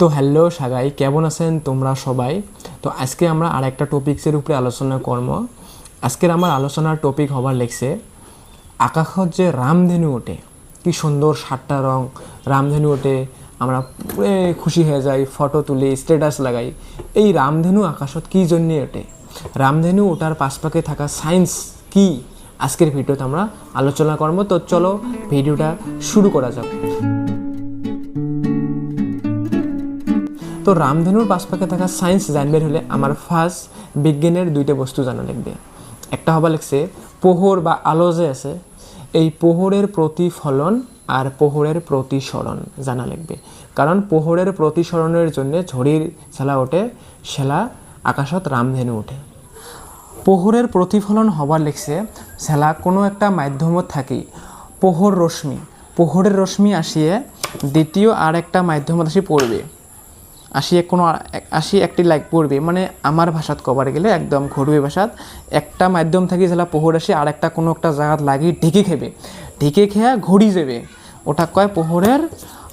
তো হ্যালো সাগাই, কেমন আছেন তোমরা সবাই? তো আজকে আমরা আর একটা টপিক্সের উপরে আলোচনা করব। আজকের আমার আলোচনার টপিক হবার লেগছে, আকাশত যে রামধেনু ওঠে, কি সুন্দর সাতটা রং, রামধেনু ওঠে, আমরা পুরে খুশি হয়ে যাই ফটো তুলি স্ট্যাটাস লাগাই। এই রামধেনু আকাশত কি জন্যে ওঠে? রামধেনু ওটার পাশপাকে থাকা সায়েন্স কি? আজকের ভিডিওতে আমরা আলোচনা করব। তো চলো ভিডিওটা শুরু করা যাক। তো রামধনুর পাশপাকে থাকা সায়েন্স জানবের হলে আমার ফার্স্ট বিজ্ঞানের দুইটা বস্তু জানা লাগবে। একটা হবা লাগছে, পোহর বা আলো যে আছে, এই পোহরের প্রতিফলন আর পোহরের প্রতিসরণ জানা লাগবে। কারণ পোহরের প্রতিসরণের জন্য ঝড়ির ছেলা ওঠে সেলা আকাশত রামধেনু ওঠে। পোহরের প্রতিফলন হবার লেগছে সেলা কোনো একটা মাধ্যমত থাকি পোহর রশ্মি। পোহরের রশ্মি আসিয়ে দ্বিতীয় আর একটা মাধ্যমত আসি পড়বে। আসি এক কোনো আসি একটি লাইক পড়বে। মানে আমার ভাষাত কবার গেলে একদম ঘরুয়া ভাষাত একটা মাধ্যম থাকি যেটা পোহর আসি, আর একটা কোনো একটা জায়গাত লাগি ঢেকে খেবে। ঢেকে খেয়া ঘড়ি যাবে। ওটা কয় পোহরের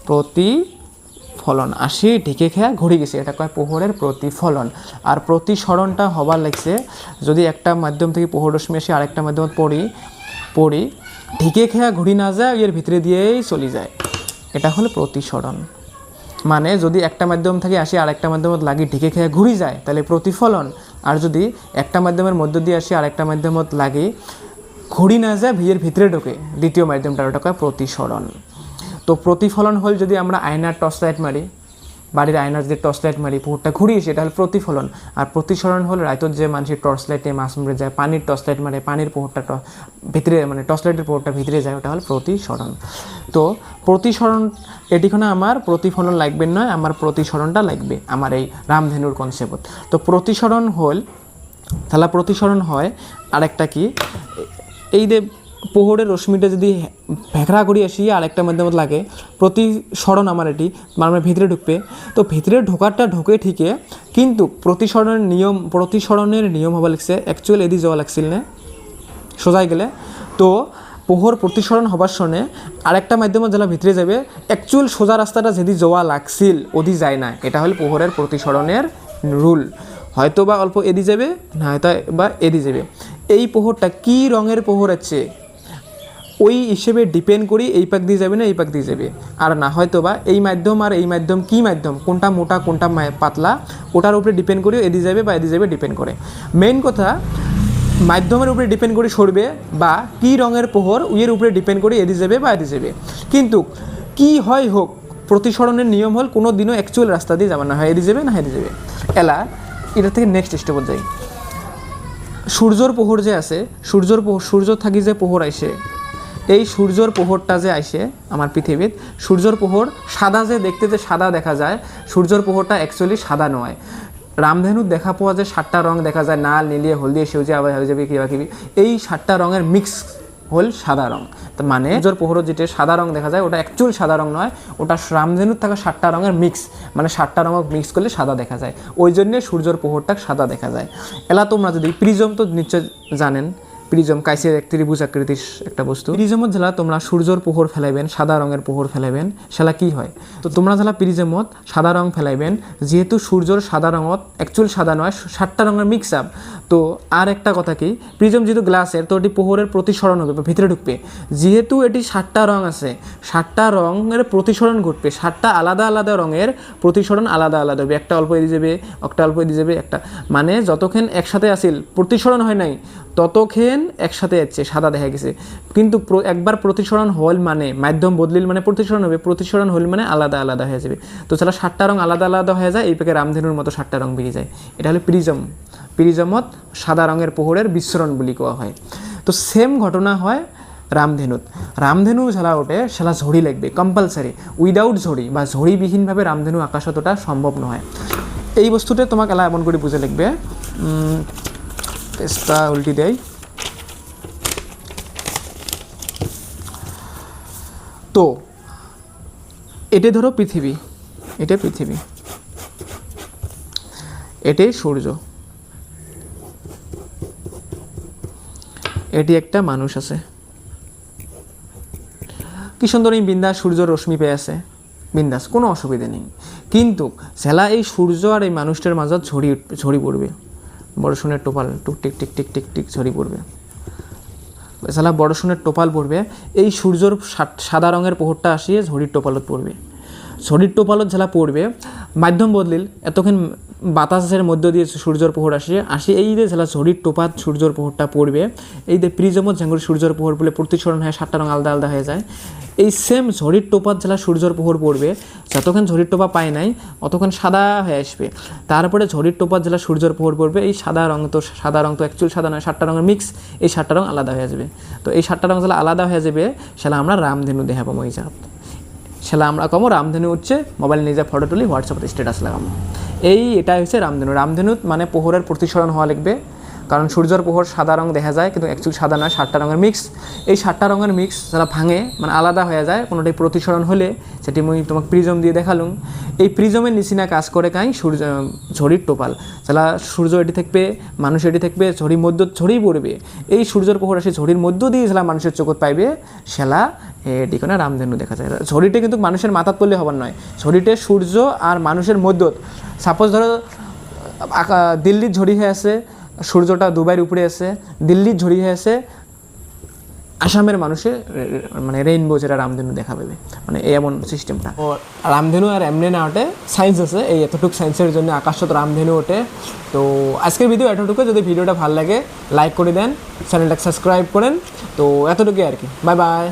প্রতি ফলন আসি ঢেকে খেয়া ঘড়ি গেছে। এটা কয় পোহরের প্রতিফলন আর প্রতিসরণটা হবার লাগছে, যদি একটা মাধ্যম থেকে পোহর রশ্মি আসি, আরেকটা মাধ্যমত পড়ি পড়ি ঢেকে খেয়া ঘড়ি না যায় এর ভিতরে দিয়েই চলে যায়। এটা হলো প্রতিসরণ মানে যদি একটা মাধ্যম থেকে আসি আর একটা মাধ্যমত লাগি ঢেকে খেয়ে ঘুরি যায়, তাহলে প্রতিফলন। আর যদি একটা মাধ্যমের মধ্য দিয়ে আসি আর একটা মাধ্যমত লাগি ঘুরি না যায় ভিড়ের ভিতরে ঢোকে। দ্বিতীয় মাধ্যমটা ওটা প্রতিসরণ তো প্রতিফলন হল যদি আমরা আয়নার টর্চ লাইট মারি বাড়ির আয়নার যে টর্চ লাইট মারি, পুকুরটা ঘুরিয়ে সেটা হলো প্রতিফলন। আর প্রতিসরণ হল রায়তর যে মানুষের টর্চ লাইটে মাছ মরে যায়, পানির টর্চ লাইট মারে, পানির পুকুরটা ভিতরে মানে টর্চ লাইটের পুকুরটা ভিতরে যায়, ওটা হল প্রতিসরণ তো প্রতিসরণ এটিখানে আমার প্রতিফলন লাগবে নয়, আমার প্রতিসরণটা লাগবে, আমার এই রামধেনুর কনসেপ্ট তো। প্রতিসরণ হল, তাহলে প্রতিসরণ হয় আরেকটা কি? এই যে পোহরের রশ্মিটা যদি ভেকরা করি আসি আর আরেকটা মাধ্যমে লাগে প্রতিসরণ আমার এটি মানে ভিতরে ঢুকবে। তো ভিতরে ঢোকারটা ঢোকে ঠিকই, কিন্তু প্রতিসরণের নিয়ম প্রতিসরণের নিয়ম হবা লাগছে অ্যাকচুয়াল এদি যাওয়া লাগছিল না। সোজাই গেলে। তো পোহর প্রতিসরণ হবার শোনে আরেকটা মাধ্যমে যারা ভিতরে যাবে অ্যাকচুয়াল সোজা রাস্তাটা যেদি যাওয়া লাগছিল ওদি যায় না। এটা হল পোহরের প্রতিসরণের রুল। হয়তো বা অল্প এদি যাবে, না হয়তো বা এদি যাবে। এই পোহরটা কি রঙের পোহর আছে? ওই হিসেবে ডিপেন্ড করি, এই পাক দিয়ে যাবে না, এই পাক দিয়ে যাবে। আর না হয়তো বা এই মাধ্যম আর এই মাধ্যম কি মাধ্যম, কোনটা মোটা, কোনটা পাতলা, ওটার উপরে ডিপেন্ড করি এদি যাবে বা এদি যাবে ডিপেন্ড করে। মেইন কথা, মাধ্যমের উপরে ডিপেন্ড করে সরবে বা কি রঙের পোহর উইয়ের উপরে ডিপেন্ড করে এদি যাবে বা এদি যাবে। কিন্তু কি হয় হোক, প্রতিসরণের নিয়ম হল কোনো দিনও অ্যাকচুয়াল রাস্তা দিয়ে যাবে না, হয় এদি যাবে না এদি যাবে। এলা, এটা থেকে নেক্সট স্টেপত যাই। সূর্যর পোহর যে আছে, সূর্যর পোহর, সূর্য থাকি যে পোহর আইসে এই সূর্যর পোহরটা যে আইসে আমার পৃথিবীত, সূর্যর পোহর সাদা যে দেখতে যে সাদা দেখা যায়, সূর্যর পোহরটা অ্যাকচুয়ালি সাদা নয়। রামধেনুর দেখা পাওয়া যে সাতটা রং দেখা যায় নাল নীলিয়ে হলদিয়ে সেউজে আবার হয়ে যাবে কিবা কিবি এই সাতটা রঙের মিক্স হল সাদা রং। মানে সূর্যর পোহর যেটা সাদা রং দেখা যায়, ওটা অ্যাকচুয়াল সাদা রং নয়, ওটা রামধেনুর থাকা সাতটা রঙের মিক্স মানে সাতটা রঙ মিক্স করলে সাদা দেখা যায়। ওই জন্যে সূর্যর পোহরটা সাদা দেখা যায়। এলা তোমরা যদি প্রিজম তো নিশ্চয় জানেন প্রিজম কাইসে এক ত্রিভুজ আকৃতির একটা বস্তু। প্রিজমত জেলা তোমরা সূর্যর পোহর ফেলাইবেন, সাদা রঙের পোহর ফেলাইবেন। সেলা কি হয়? তো তোমরা জেলা প্রিজমত সাদা রং ফেলাইবেন, যেহেতু সূর্যর সাদা রঙত অ্যাকচুয়াল সাদা নয় সাতটা রঙের মিক্স আপ তো আর একটা কথা কি, প্রিজম যেহেতু গ্লাসের তো এটি পোহরের প্রতিসরণ হবে বা ভিতরে ঢুকবে। যেহেতু এটি সাতটা রং আছে, সাতটা রঙের প্রতিসরণ ঘটবে, সাতটা আলাদা আলাদা রঙের প্রতিসরণ আলাদা আলাদা হবে। একটা অল্প এদিকে যাবে, একটা অল্প এদিকে যাবে, একটা। মানে যতক্ষণ একসাথে আসিল, প্রতিসরণ হয় নাই ততক্ষণ একসাথে যাচ্ছে সাদা দেখা গেছে। কিন্তু একবার প্রতিসরণ হল মানে মাধ্যম বদলিল মানে প্রতিসরণ হবে প্রতিসরণ হল মানে আলাদা আলাদা হয়ে যাবে। তো সেটা সাতটা রং আলাদা আলাদা হয়ে যায় এই পেকে রামধেনুর মতো সাতটা রং বেরিয়ে যায়। এটা হলো প্রিজম। প্রিজমত সাদা রঙের পোহরের বিস্মরণ বলি কোয়া হয়। তো সেম ঘটনা হয় রামধেনুত। রামধেনু ঝালা ওঠে সেলা ঝড়ি লাগবে কম্পালসারি উইদাউট ঝড়ি বা ঝড়িবিহীনভাবে রামধেনু আকাশত ওটা সম্ভব নয় এই বস্তুতে তোমাকে এলা এমন করে বুঝে উম, পেস্তা উল্টি দেয়। তো, এটা ধরো পৃথিবী, এটা পৃথিবী এটাই সূর্য। এটি একটা মানুষ আছে। কি সুন্দর এই বিন্দাস সূর্য রশ্মি পেয়ে আছে। বিন্দাস, কোনো অসুবিধা নেই। কিন্তু, সেলা এই সূর্য আর এই মানুষটার মাঝত ঝড়ি ঝড়ি পড়বে। বড় সোনের টোপাল, টুক, টিক টিক টিক টিক টিক ঝরি পড়বে। সালা বড় শুনের টোপাল পড়বে, এই সূর্যর সাদা রঙের পোহরটা আসিয়ে ঝড়ির টোপালত পড়বে। ঝড়ির টোপালত ঝালা পড়বে, মাধ্যম বদলিল, এতক্ষণ বাতাসের মধ্য দিয়ে সূর্যর পোহর আসে। আসি এই যে ঝেলা ঝড়ির টোপাত সূর্যর পোহরটা পড়বে, এই যে প্রিজমত ঝাঙ্গুর সূর্যর পোহর বলে প্রতিসরণ হয় সাতটা রঙ আলাদা আলাদা হয়ে যায়। এই সেম ঝড়ির টোপাত ঝেলা সূর্যর পোহর পড়বে, যতক্ষণ ঝড়ির টোপা পায় নাই, অতক্ষণ সাদা হয়ে আসবে। তারপরে ঝড়ির টোপাত জেলা সূর্যর পোহর পড়বে, এই সাদা রং তো সাদা রং তো অ্যাকচুয়াল সাদা নয়, সাতটা রঙের মিক্স এই সাতটা রং আলাদা হয়ে যাবে। তো এই সাতটা রং যেটা আলাদা হয়ে যাবে সেটা আমরা রামধেনু দেখাবো ওই জাত সেটা আমরা কমো, রামধেনু হচ্ছে মোবাইল নিয়ে যা ফটো তুলি হোয়াটসঅ্যাপে স্ট্যাটাস লাগাবো এই এটা হচ্ছে রামধেনু। রামধেনু মানে পোহরের প্রতিসরণ হওয়া লিখবে। কারণ সূর্যের পোহর সাদা রং দেখা যায়, কিন্তু অ্যাকচুয়ালি সাদা নয়, সাতটা রঙের মিক্স এই সাতটা রঙের মিক্স যারা ভাঙে মানে আলাদা হয়ে যায়, কোনোটাই প্রতিসরণ হলে, সেটি মুই তোমাকে প্রিজম দিয়ে দেখালুম। এই প্রিজমের নিচিনা কাজ করে কাই সূর্য, ঝড়ির টোপাল। যারা সূর্য এটি থাকবে, মানুষ এটি থাকবে, ঝড়ির মধ্য, ঝড়িই পড়বে। এই সূর্যের পোহর আসে ঝড়ির মধ্য দিয়ে যারা মানুষের চোখত পাইবে সেলা এটি কোনো রামধেনু দেখা যায়। ঝড়িটা কিন্তু মানুষের মাথাত পড়লে হবার নয়। ঝড়িটে সূর্য আর মানুষের মধ্যত। সাপোজ ধরো দিল্লির ঝড়ি হয়ে আছে সূর্যটা দুবাইয়ের উপরে আছে, দিল্লির ঝড়ি হয়ে আছে, আসামের মানুষে মানে রেইনবো যেটা রামধেনু দেখা পাবে। মানে এই এমন সিস্টেমটা ও, রামধেনু আর এমনি না ওঠে সায়েন্স আছে, এই এতটুকু সায়েন্সের জন্য আকাশত রামধেনু ওঠে। তো আজকের ভিডিও এতটুকু, যদি ভিডিওটা ভালো লাগে লাইক করে দেন চ্যানেলটাকে সাবস্ক্রাইব করেন। তো এতটুকুই আর কি। Bye bye